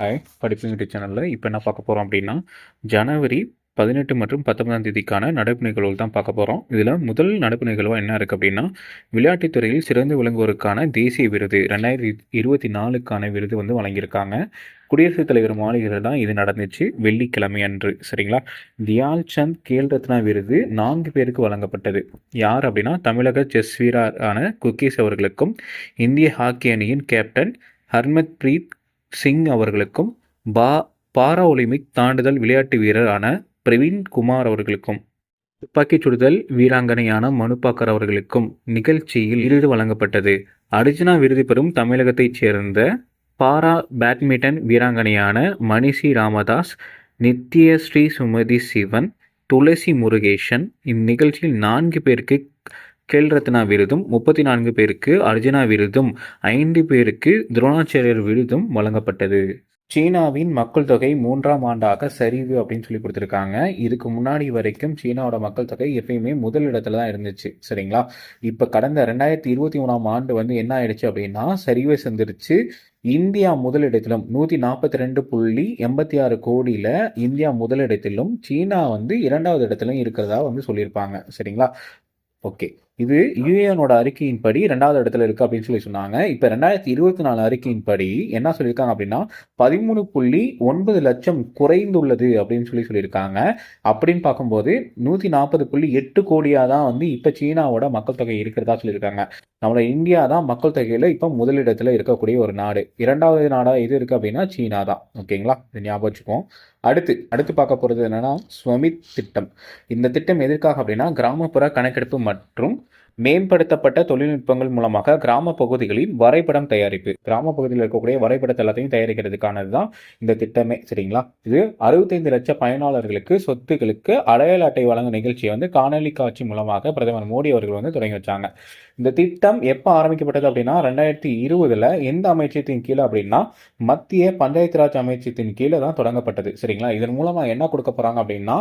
Hi படிப்பு YouTube சேனலில் இப்போ என்ன பார்க்க போகிறோம் அப்படின்னா ஜனவரி பதினெட்டு மற்றும் பத்தொன்பதாம் தேதிக்கான நடப்பு நிகழ்வுகள் தான் பார்க்க போகிறோம் இதில் முதல் நடப்பு நிகழ்வாக என்ன இருக்குது அப்படின்னா விளையாட்டுத் துறையில் சிறந்து விளங்குவோருக்கான தேசிய விருது ரெண்டாயிரத்தி இருபத்தி நாலுக்கான விருது வந்து வழங்கியிருக்காங்க. குடியரசுத் தலைவர் மாளிகையில் தான் இது நடந்துச்சு வெள்ளிக்கிழமை அன்று சரிங்களா? தியால் சந்த் கேல் ரத்னா விருது நான்கு பேருக்கு வழங்கப்பட்டது. யார் அப்படின்னா தமிழக செஸ் வீரரான குக்கீஸ் அவர்களுக்கும் இந்திய ஹாக்கி அணியின் கேப்டன் ஹர்மத் பிரீத் சிங் அவர்களுக்கும் பா பாரா ஒலிம்பிக் தாண்டுதல் விளையாட்டு வீரரான பிரவீன் குமார் அவர்களுக்கும் துப்பாக்கிச் சுடுதல் வீராங்கனையான மனுபாக்கர் அவர்களுக்கும் நிகழ்ச்சியில் விருது வழங்கப்பட்டது. அர்ஜுனா விருது பெறும் தமிழகத்தைச் சேர்ந்த பாரா பேட்மிண்டன் வீராங்கனையான மணிஷி ராமதாஸ் நித்யஸ்ரீ சுமதி சிவன் துளசி முருகேஷன் இந்நிகழ்ச்சியில் நான்கு பேருக்கு கேல் ரத்னா விருதும் முப்பத்தி நான்கு பேருக்கு அர்ஜுனா விருதும் ஐந்து பேருக்கு துரோணாச்சாரியர் விருதும் வழங்கப்பட்டது. சீனாவின் மக்கள் தொகை மூன்றாம் ஆண்டாக சரிவு அப்படின்னு சொல்லி கொடுத்துருக்காங்க. இதுக்கு முன்னாடி வரைக்கும் சீனாவோட மக்கள் தொகை எப்பயுமே முதல் இடத்துல தான் இருந்துச்சு. சரிங்களா? இப்போ கடந்த ரெண்டாயிரத்தி இருபத்தி மூணாம் ஆண்டு வந்து என்ன ஆயிடுச்சு அப்படின்னா சரிவை சந்திருச்சு. இந்தியா முதலிடத்திலும் நூற்றி நாற்பத்தி ரெண்டு புள்ளி எண்பத்தி ஆறு கோடியில் இந்தியா முதலிடத்திலும் சீனா வந்து இரண்டாவது இடத்திலும் இருக்கிறதா வந்து சொல்லியிருப்பாங்க. சரிங்களா? ஓகே. இது யூஏனோட அறிக்கையின்படி ரெண்டாவது இடத்துல இருக்கு அப்படின்னு சொல்லி சொன்னாங்க. இப்போ ரெண்டாயிரத்தி இருபத்தி நாலு அறிக்கையின்படி என்ன சொல்லியிருக்காங்க அப்படின்னா பதிமூணு புள்ளி ஒன்பது லட்சம் குறைந்துள்ளது அப்படின்னு சொல்லி சொல்லியிருக்காங்க. அப்படின்னு பார்க்கும்போது நூற்றி நாற்பது புள்ளி எட்டு கோடியாக தான் வந்து இப்போ சீனாவோட மக்கள் தொகை இருக்கிறதா சொல்லியிருக்காங்க. நம்மளோட இந்தியா தான் மக்கள் தொகையில் இப்போ முதலிடத்தில் இருக்கக்கூடிய ஒரு நாடு. இரண்டாவது நாடாக எது இருக்குது அப்படின்னா சீனா தான் ஓகேங்களா? இது ஞாபகம் வச்சுக்குவோம் அடுத்து அடுத்து பார்க்க போகிறது என்னன்னா ஸ்வமித் திட்டம். இந்த திட்டம் எதற்காக அப்படின்னா கிராமப்புற கணக்கெடுப்பு மற்றும் மேம்படுத்தப்பட்ட தொழில்நுட்பங்கள் மூலமாக கிராம பகுதிகளில் வரைபடம் தயாரிப்பு. கிராம பகுதியில் இருக்கக்கூடிய வரைபடத்தை எல்லாத்தையும் தயாரிக்கிறதுக்கானது தான் இந்த திட்டமே சரிங்களா? இது அறுபத்தைந்து லட்சம் பயனாளர்களுக்கு சொத்துக்களுக்கு அடையாள அட்டை வழங்கும் நிகழ்ச்சியை வந்து காணொலி காட்சி மூலமாக பிரதமர் மோடி அவர்கள் வந்து தொடங்கி வச்சாங்க. இந்த திட்டம் எப்போ ஆரம்பிக்கப்பட்டது அப்படின்னா ரெண்டாயிரத்தி இருபதுல எந்த அமைச்சத்தின் கீழே அப்படின்னா மத்திய பஞ்சாயத்து ராஜ் அமைச்சத்தின் கீழே தான் தொடங்கப்பட்டது சரிங்களா? இதன் மூலமாக என்ன கொடுக்க போகிறாங்க அப்படின்னா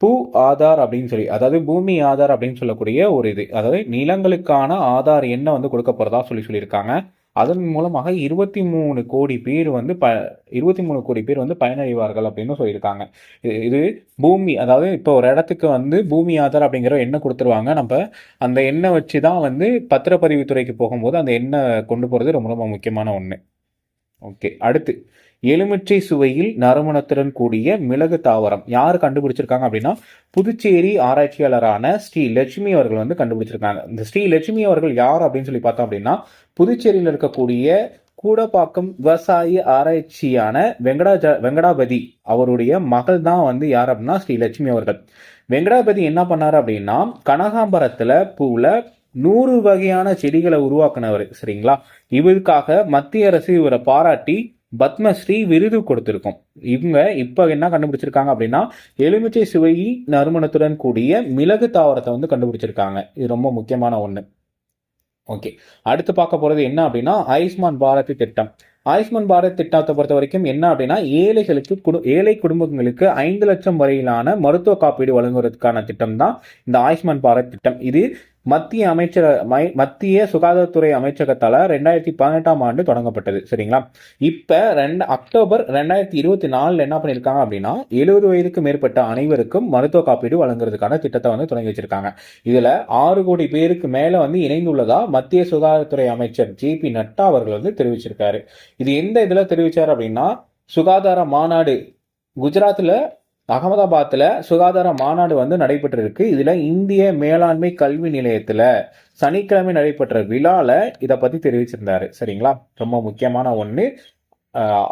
பூ ஆதார் அப்படின்னு சொல்லி அதாவது பூமி ஆதார் அப்படின்னு சொல்லக்கூடிய ஒரு இது. அதாவது நிலங்களுக்கான ஆதார் என்ன வந்து கொடுக்க போறதா சொல்லி சொல்லியிருக்காங்க. அதன் மூலமாக இருபத்தி மூணு கோடி பேர் வந்து ப இருபத்தி மூணு கோடி பேர் வந்து பயனடைவார்கள் அப்படின்னு சொல்லியிருக்காங்க. இது- இது பூமி அதாவது இப்போ ஒரு இடத்துக்கு வந்து பூமி ஆதார் அப்படிங்கிற எண்ணெய் கொடுத்துருவாங்க. நம்ம அந்த எண்ணெய் வச்சு தான் வந்து பத்திரப்பதிவுத்துறைக்கு போகும்போது அந்த எண்ணெய் கொண்டு போகிறது ரொம்ப ரொம்ப முக்கியமான ஒன்று ஓகே அடுத்து. எலுமிச்சை சுவையில் நறுமணத்துடன் கூடிய மிளகு தாவரம். யார் கண்டுபிடிச்சிருக்காங்க அப்படின்னா புதுச்சேரி ஆராய்ச்சியாளரான ஸ்ரீ லட்சுமி அவர்கள் வந்து கண்டுபிடிச்சிருக்காங்க. இந்த ஸ்ரீ லட்சுமி அவர்கள் யார் அப்படின்னு சொல்லி பார்த்தோம் அப்படின்னா புதுச்சேரியில் இருக்கக்கூடிய கூடப்பாக்கம் விவசாய ஆராய்ச்சியான வெங்கடாஜ வெங்கடாபதி அவருடைய மகள் தான் வந்து யார் அப்படின்னா ஸ்ரீ லட்சுமி அவர்கள். வெங்கடாபதி என்ன பண்ணார் அப்படின்னா கனகாம்பரத்துல பூவில் நூறு வகையான செடிகளை உருவாக்குனவர். சரிங்களா? இவருக்காக மத்திய அரசு இவரை பாராட்டி பத்மஸ்ரீ விருது கொடுத்திருக்கோம். இவங்க இப்போ என்ன கண்டுபிடிச்சிருக்காங்க அப்படின்னா எலுமிச்சை சுவை நறுமணத்துடன் கூடிய மிளகு தாவரத்தை வந்து கண்டுபிடிச்சிருக்காங்க. இது ரொம்ப முக்கியமான ஒன்று ஓகே. அடுத்து பார்க்க போகிறது என்ன அப்படின்னா ஆயுஷ்மான் பாரத் திட்டம். ஆயுஷ்மான் பாரத் திட்டத்தை பொறுத்த வரைக்கும் என்ன அப்படின்னா ஏழைகளுக்கு குடு ஏழை குடும்பங்களுக்கு ஐந்து லட்சம் வரையிலான மருத்துவ காப்பீடு வழங்குவதற்கான திட்டம் தான் இந்த ஆயுஷ்மான் பாரத் திட்டம். இது மத்திய அமைச்சர் மை- மத்திய சுகாதாரத்துறை அமைச்சகத்தால் ரெண்டாயிரத்தி பதினெட்டாம் ஆண்டு தொடங்கப்பட்டது. சரிங்களா? இப்போ ரெண்டு அக்டோபர் ரெண்டாயிரத்தி இருபத்தி நாலில் என்ன பண்ணியிருக்காங்க அப்படின்னா எழுபது வயதுக்கு மேற்பட்ட அனைவருக்கும் மருத்துவ காப்பீடு வழங்குறதுக்கான திட்டத்தை வந்து தொடங்கி வச்சிருக்காங்க. இதில் ஆறு கோடி பேருக்கு மேலே வந்து இணைந்துள்ளதா மத்திய சுகாதாரத்துறை அமைச்சர் ஜே பி நட்டா அவர்கள் வந்து தெரிவிச்சிருக்காரு. இது எந்த இதில் தெரிவித்தார் அப்படின்னா சுகாதார மாநாடு குஜராத்தில் அகமதாபாத்தில் சுகாதார மாநாடு வந்து நடைபெற்றிருக்கு. இதில் இந்திய மேலாண்மை கல்வி நிலையத்தில் சனிக்கிழமை நடைபெற்ற விழாவில் இதை பற்றி தெரிவிச்சிருந்தாரு. சரிங்களா? ரொம்ப முக்கியமான ஒன்று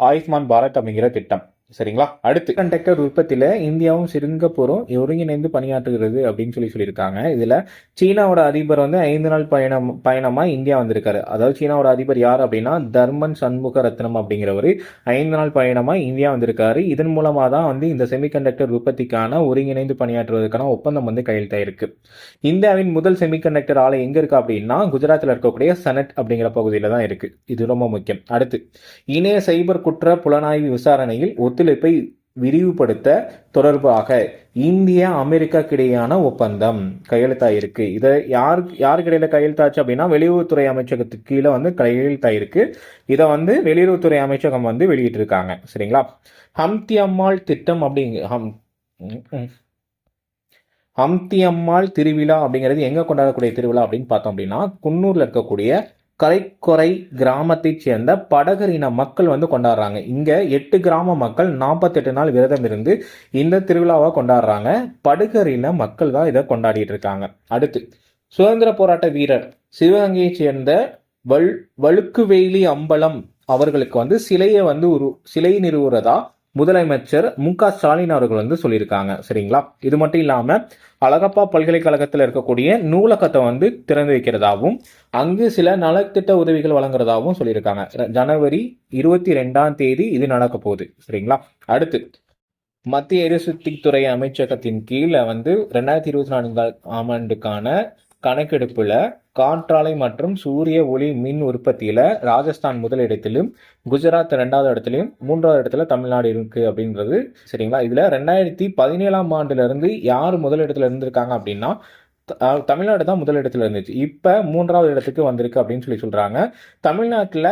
ஆயுஷ்மான் பாரத் அப்படிங்கிற திட்டம். சரிங்களா? அடுத்து. கண்டக்டர் உற்பத்தியில இந்தியாவும் சிங்கப்பூரும் ஒருங்கிணைந்து பணியாற்றுகிறது அப்படின்னு சொல்லி சொல்லியிருக்காங்க. இதுல சீனாவோட அதிபர் வந்து ஐந்து நாள் பயணம் பயணமா இந்தியா வந்திருக்காரு. அதாவது சீனாவோட அதிபர் யார் அப்படின்னா தர்மன் சண்முக ரத்னம் அப்படிங்கிறவர். ஐந்து நாள் பயணமா இந்தியா வந்திருக்காரு. இதன் மூலமா தான் வந்து இந்த செமிகண்டக்டர் உற்பத்திக்கான ஒருங்கிணைந்து பணியாற்றுவதற்கான ஒப்பந்தம் வந்து கையெழுத்தாயிருக்கு. இந்தியாவின் முதல் செமிகண்டக்டர் ஆலை எங்க இருக்கு அப்படின்னா குஜராத்தில் இருக்கக்கூடிய சனட் அப்படிங்கிற பகுதியில தான் இருக்கு. இது ரொம்ப முக்கியம். அடுத்து இணைய சைபர் குற்ற புலனாய்வு விசாரணையில் ஒத்துழைப்பை விரிவுபடுத்த தொடர்பாக இந்தியா அமெரிக்காக்கிடையான ஒப்பந்தம் கையெழுத்தாயிருக்கு. இதை யார் யாருக்கிடையில கையெழுத்தாச்சு அப்படின்னா வெளியுறவுத்துறை அமைச்சகத்துக்கு கீழே வந்து கையெழுத்தாயிருக்கு. இதை வந்து வெளியுறவுத்துறை அமைச்சகம் வந்து வெளியிட்டிருக்காங்க. சரிங்களா? ஹம்தி அம்மாள் திட்டம் அப்படிங்க ஹம் ஹம்தி அம்மாள் திருவிழா அப்படிங்கிறது எங்க கொண்டாடக்கூடிய திருவிழா அப்படின்னு பார்த்தோம் அப்படின்னா குன்னூர்ல இருக்கக்கூடிய கரைக்குறை கிராமத்தைச் சேர்ந்த படகர் இன மக்கள் வந்து கொண்டாடுறாங்க. இங்க எட்டு கிராம மக்கள் நாற்பத்தெட்டு நாள் விரதம் இருந்து இந்த திருவிழாவை கொண்டாடுறாங்க. படுகர் இன மக்கள் தான் இதை கொண்டாடிட்டு இருக்காங்க. அடுத்து சுதந்திர போராட்ட வீரர் சிவகங்கையைச் சேர்ந்த வல் வழுக்குவேலி அம்பலம் அவர்களுக்கு வந்து சிலையை வந்து உரு சிலை நிறுவுறதா முதலமைச்சர் மு க ஸ்டாலின் அவர்கள் வந்து சொல்லியிருக்காங்க. சரிங்களா? இது மட்டும் இல்லாமல் அழகப்பா பல்கலைக்கழகத்தில் இருக்கக்கூடிய நூலகத்தை வந்து திறந்து வைக்கிறதாகவும் அங்கு சில நலத்திட்ட உதவிகள் வழங்குறதாகவும் சொல்லியிருக்காங்க. ஜனவரி இருபத்தி ரெண்டாம் தேதி இது நடக்க போகுது. சரிங்களா? அடுத்து மத்திய எரிசக்தித்துறை அமைச்சகத்தின் கீழே வந்து ரெண்டாயிரத்தி இருபத்தி நான்கு ஆண்டுக்கான கணக்கெடுப்பில் காற்றாலை மற்றும் சூரிய ஒளி மின் உற்பத்தியில் ராஜஸ்தான் முதலிடத்திலும் குஜராத் ரெண்டாவது இடத்துலையும் மூன்றாவது இடத்துல தமிழ்நாடு இருக்கு அப்படின்றது. சரிங்களா? இதில் ரெண்டாயிரத்தி பதினேழாம் ஆண்டுலேருந்து யார் முதலிடத்துல இருந்திருக்காங்க அப்படின்னா தமிழ்நாடு தான் முதலிடத்தில் இருந்துச்சு. இப்போ மூன்றாவது இடத்துக்கு வந்திருக்கு அப்படின்னு சொல்லி சொல்கிறாங்க தமிழ்நாட்டில்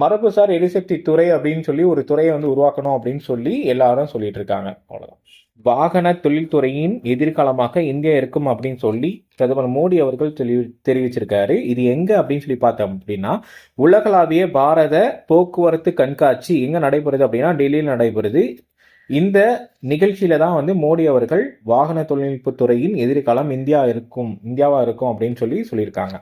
மரபுசார் எரிசக்தி துறை அப்படின்னு சொல்லி ஒரு துறையை வந்து உருவாக்கணும் அப்படின்னு சொல்லி எல்லாரும் சொல்லிட்டு இருக்காங்க. அவ்வளோதான் வாகன தொழில்துறையின் எதிர்காலமாக இந்தியா இருக்கும் அப்படின்னு சொல்லி பிரதமர் மோடி அவர்கள் தெளிவி தெரிவிச்சிருக்காரு. இது எங்க அப்படின்னு சொல்லி பார்த்தோம் அப்படின்னா உலகளாவிய பாரத போக்குவரத்து கண்காட்சி எங்க நடைபெறுது அப்படின்னா டெல்லியில் நடைபெறுது. இந்த நிகழ்ச்சியில தான் வந்து மோடி அவர்கள் வாகன தொழில்நுட்ப துறையின் எதிர்காலம் இந்தியா இருக்கும் இந்தியாவா இருக்கும் அப்படின்னு சொல்லி சொல்லியிருக்காங்க.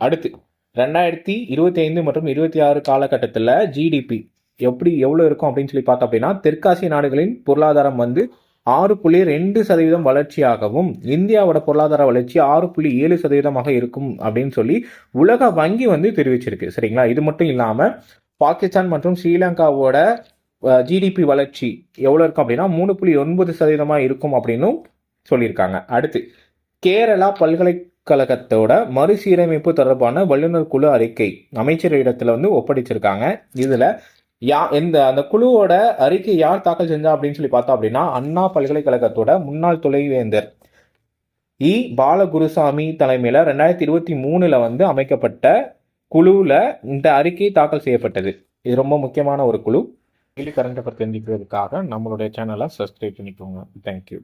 அடுத்து ரெண்டாயிரத்தி இருபத்தி ஐந்து மற்றும் இருபத்தி ஆறு காலகட்டத்தில் ஜிடிபி எப்படி எவ்வளோ இருக்கும் அப்படின்னு சொல்லி பார்த்தோம் அப்படின்னா தெற்காசிய நாடுகளின் பொருளாதாரம் வந்து ஆறு புள்ளி ரெண்டு சதவீதம் வளர்ச்சியாகவும் இந்தியாவோட பொருளாதார வளர்ச்சி ஆறு புள்ளி ஏழு சதவீதமாக இருக்கும் அப்படின்னு சொல்லி உலக வங்கி வந்து தெரிவிச்சிருக்கு. சரிங்களா? இது மட்டும் இல்லாமல் பாகிஸ்தான் மற்றும் ஸ்ரீலங்காவோட ஜிடிபி வளர்ச்சி எவ்வளோ இருக்கும் அப்படின்னா மூணு புள்ளி ஒன்பது சதவீதமாக இருக்கும் அப்படின்னும் சொல்லியிருக்காங்க. அடுத்து கேரளா பல்கலைக்கழகத்தோட மறுசீரமைப்பு தொடர்பான வல்லுநர் குழு அறிக்கை அமைச்சரிடத்துல வந்து ஒப்படைச்சிருக்காங்க. இதில் யா இந்த அந்த குழுவோட அறிக்கை யார் தாக்கல் செஞ்சா அப்படின்னு சொல்லி பார்த்தோம் அப்படின்னா அண்ணா பல்கலைக்கழகத்தோட முன்னாள் துணைவேந்தர் இ. பாலகுருசாமி தலைமையில் ரெண்டாயிரத்தி இருபத்தி மூணில் வந்து அமைக்கப்பட்ட குழுவில் இந்த அறிக்கை தாக்கல் செய்யப்பட்டது. இது ரொம்ப முக்கியமான ஒரு குழு. டெய்லி கரண்ட் பற்றி தெரிஞ்சுக்கிறதுக்காக நம்மளுடைய சேனலை சப்ஸ்கிரைப் பண்ணிக்கோங்க. தேங்க்யூ